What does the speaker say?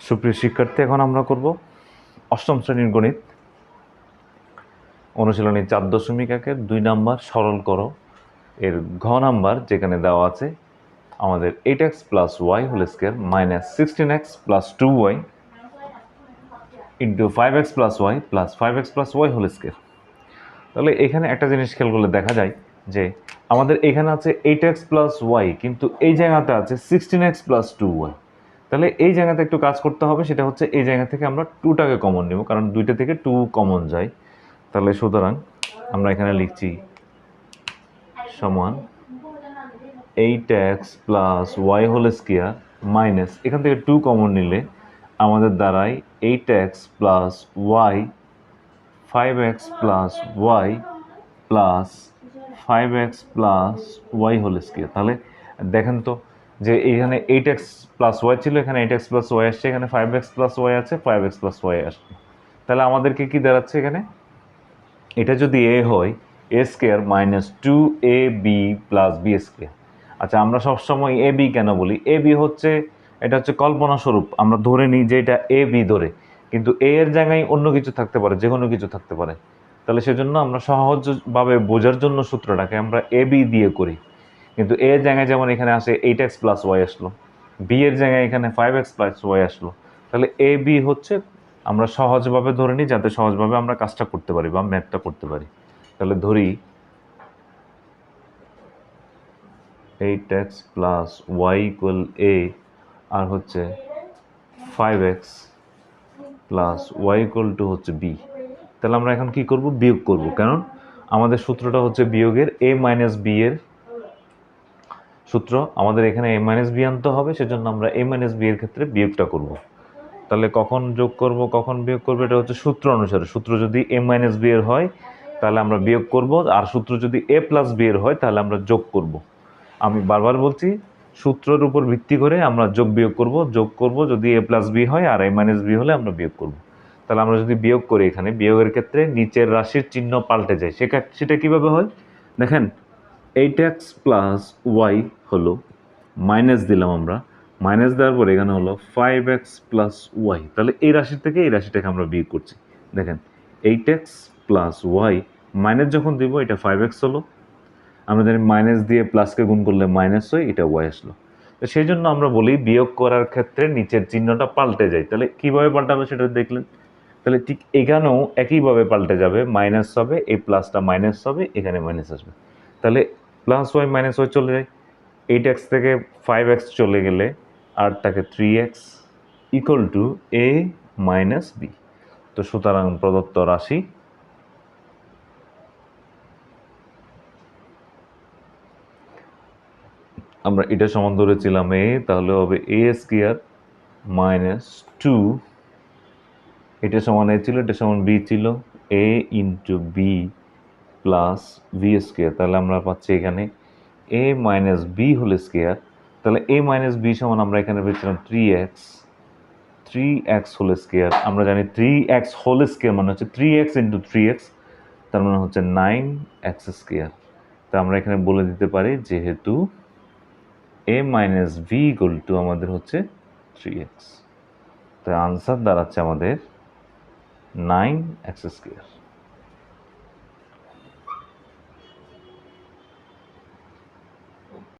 সুপ্রিয় শিক্ষার্থী, এখন আমরা করব অষ্টম শ্রেণির গণিত। অনুশীলনী চার দশমিক একের দুই নাম্বার সরল করো। এর ঘ নাম্বার যেখানে দেওয়া আছে, আমাদের eight x plus y whole square minus sixteen x plus two y into five x plus y plus five x plus y whole square তাহলে এখানে একটা জিনিস খেয়াল করলে দেখা যায় যে আমাদের এখানে আছে এইট এক্স প্লাস ওয়াই কিন্তু এই জায়গাতে আছে sixteen x plus two y তাহলে এই জায়গাতে একটু কাজ করতে হবে, সেটা হচ্ছে এই জায়গা থেকে আমরা টুটাকে কমন নেব, কারণ দুইটা থেকে টু কমন যায়। তাহলে সুতরাং আমরা এখানে লিখছি সমান eight x plus y whole square minus এখান থেকে টু কমন নিলে আমাদের দ্বারাই eight x plus y five x plus y plus five x plus y whole square তাহলে দেখেন তো যে এখানে এইট এক্স প্লাস ওয়াই ছিল, এখানে এইট এক্স প্লাস ওয়াই আসছে, এখানে ফাইভ এক্স প্লাস ওয়াই আছে ফাইভ এক্স প্লাস ওয়াই আসছে। তাহলে আমাদেরকে কি দাঁড়াচ্ছে এখানে? এটা যদি এ হয় a square minus two a b plus b square আচ্ছা আমরা সবসময় এ বি কেন বলি? এ বি হচ্ছে, এটা হচ্ছে কল্পনা স্বরূপ। আমরা ধরে নিই যে এটা এ বি ধরে। কিন্তু এ এর জায়গায় অন্য কিছু থাকতে পারে, যে কোনো কিছু থাকতে পারে। তাহলে সেজন্য আমরা সহজভাবে বোঝার জন্য সূত্রটাকে আমরা এ বি দিয়ে করি। কিন্তু এর জায়গায় যেমন এখানে আসে এইট এক্স প্লাস ওয়াই আসলো বি এর জায়গায় এখানে ফাইভ এক্স প্লাস ওয়াই আসলো, তাহলে এ বি হচ্ছে আমরা সহজভাবে ধরে নিই যাতে সহজভাবে আমরা কাজটা করতে পারি বা ম্যাথটা করতে পারি। তাহলে ধরি eight x plus y equal a আর হচ্ছে five x plus y equal to হচ্ছে বি তাহলে আমরা এখন কি করব? বিয়োগ করব। কারণ আমাদের সূত্রটা হচ্ছে বিয়োগের এ মাইনাস বি এর সূত্র, আমাদের এখানে এ মাইনাস বি আনতে হবে, সেজন্য আমরা এম মাইনাস বি এর ক্ষেত্রে বিয়োগটা করব। তাহলে কখন যোগ করব, কখন বিয়োগ করব, এটা হচ্ছে সূত্র অনুসারে। সূত্র যদি এম মাইনাস বি এর হয়, তাহলে আমরা বিয়োগ করব, আর সূত্র যদি এ প্লাস বি এর হয়, তাহলে আমরা যোগ করব। আমি বারবার বলছি, সূত্রের উপর ভিত্তি করে আমরা যোগ বিয়োগ করব, যোগ করব, যদি এ প্লাস বি হয়, আর এ মাইনাস বি হলে আমরা বিয়োগ করব। তাহলে আমরা যদি বিয়োগ করি এখানে, বিয়োগের ক্ষেত্রে নিচের রাশির চিহ্ন পাল্টে যায়। সেটা সেটা কীভাবে হয়? দেখেন এইট এক্স প্লাস ওয়াই হলো মাইনাস দিলাম আমরা। মাইনাস দেওয়ার পরে এখানে হলো ফাইভ এক্স প্লাস ওয়াই তাহলে এই রাশির থেকে এই রাশিটাকে আমরা বিয়োগ করছি। দেখেন eight x plus y minus যখন দিব, এটা ফাইভ এক্স হলো। আমরা জানি মাইনাস দিয়ে প্লাসকে গুণ করলে মাইনাস হয়, এটা ওয়াই আসলো। তো সেই জন্য আমরা বলি বিয়োগ করার ক্ষেত্রে নিচের চিহ্নটা পাল্টে যায়। তাহলে কীভাবে পাল্টাবে সেটা দেখলেন? তাহলে ঠিক এখানেও একইভাবে পাল্টে যাবে। মাইনাস হবে, এই প্লাসটা মাইনাস হবে, এখানে মাইনাস আসবে। তাহলে প্লাস ওয়াই মাইনাস ওয়াই চলে যায়। এইট এক্স থেকে ফাইভ এক্স চলে গেলে আর তাকে three x equal to a minus b তো সুতরাং প্রদত্ত রাশি আমরা এটা সমান ধরেছিলাম এ তাহলে হবে এ স্কোয়ার মাইনাস টু এটা সমান এ ছিল, এটা সমান বি ছিল। A into b plus b square তাহলে আমরা পাচ্ছি এখানে a minus b whole square তাহলে এ মাইনাস বি সমান আমরা এখানে পেয়েছিলাম three x three x whole square আমরা জানি থ্রি এক্স হোল স্কোয়ার মানে হচ্ছে three x into three x তার মানে হচ্ছে নাইন এক্স স্কোয়ার তা আমরা এখানে বলে দিতে পারি যেহেতু a minus b equal to আমাদের হচ্ছে থ্রি এক্স তো আনসার দাঁড়াচ্ছে আমাদের নাইন এক্স স্কোয়ার